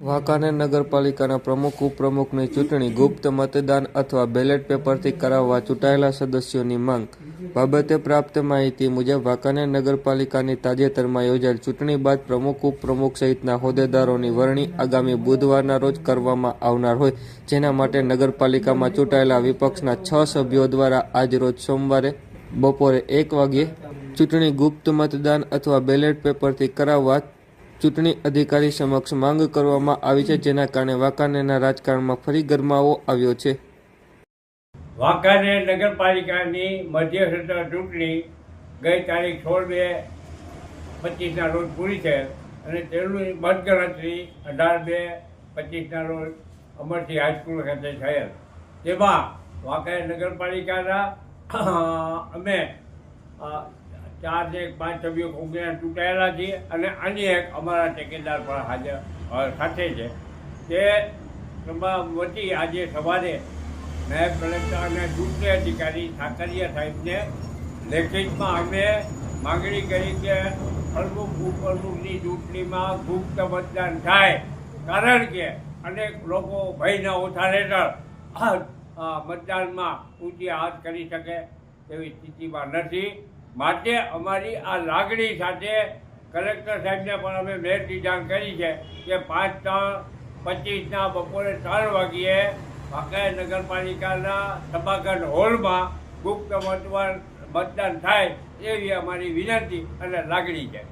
વાંકાનેર નગરપાલિકાના પ્રમુખ, ઉપપ્રમુખની ચૂંટણી ગુપ્ત મતદાન અથવા બેલેટ પેપરથી કરાવવા ચૂંટાયેલા સદસ્યોની માંગ. બાબતે પ્રાપ્ત માહિતી મુજબ, વાંકાનેર નગરપાલિકાની તાજેતરમાં યોજાયેલ ચૂંટણી બાદ પ્રમુખ, ઉપપ્રમુખ સહિતના હોદ્દેદારોની વરણી આગામી બુધવારના રોજ કરવામાં આવનાર હોય. જેના માટે નગરપાલિકામાં ચૂંટાયેલા વિપક્ષના છ સભ્યો દ્વારા આજરોજ સોમવારે બપોરે એક વાગ્યે ચૂંટણી ગુપ્ત મતદાન અથવા બેલેટ પેપરથી કરાવવા ચૂંટણી અધિકારી સમક્ષ માંગ કરવામાં આવી છે, જેના કારણે વાંકાનેરના રાજકારણમાં ફરી ગરમાવો આવ્યો છે. વાંકાનેર નગરપાલિકાની મધ્યસત્ર ચૂંટણી ગઈ તારીખ સોળ બે પચીસના રોજ પૂરી છે અને તેની મતગણતરી અઢાર બે પચીસના રોજ અમરસિંહ હાઈસ્કૂલ ખાતે થયેલ. તેમાં વાંકાનેર નગરપાલિકાના અમે ચાર એક પાંચ સભ્યો કોંગ્રેસના ચૂંટાયેલા છીએ અને અન્ય એક અમારા ટેકેદાર પણ હાજર સાથે છે. તે વતી આજે સવારે નાયબ કલેક્ટર અને ચૂંટણી અધિકારી ઠાકરિયા સાહેબને લેખિતમાં અમે માગણી કરી કે પ્રમુખ ઉપપ્રમુખની ચૂંટણીમાં ગુપ્ત મતદાન થાય, કારણ કે અનેક લોકો ભયના ઓછા હેઠળ મતદાનમાં ઊંચી હાથ કરી શકે તેવી સ્થિતિમાં નથી. માટે અમારી આ લાગણી સાથે કલેક્ટર સાહેબને પણ અમે મેરથી જાણ કરી છે કે પાંચ ત્રણ પચીસના બપોરે ત્રણ વાગ્યે વાંકાનેર નગરપાલિકાના સભાગઢ હોલમાં ગુપ્ત મતદાન થાય એવી અમારી વિનંતી અને લાગણી છે.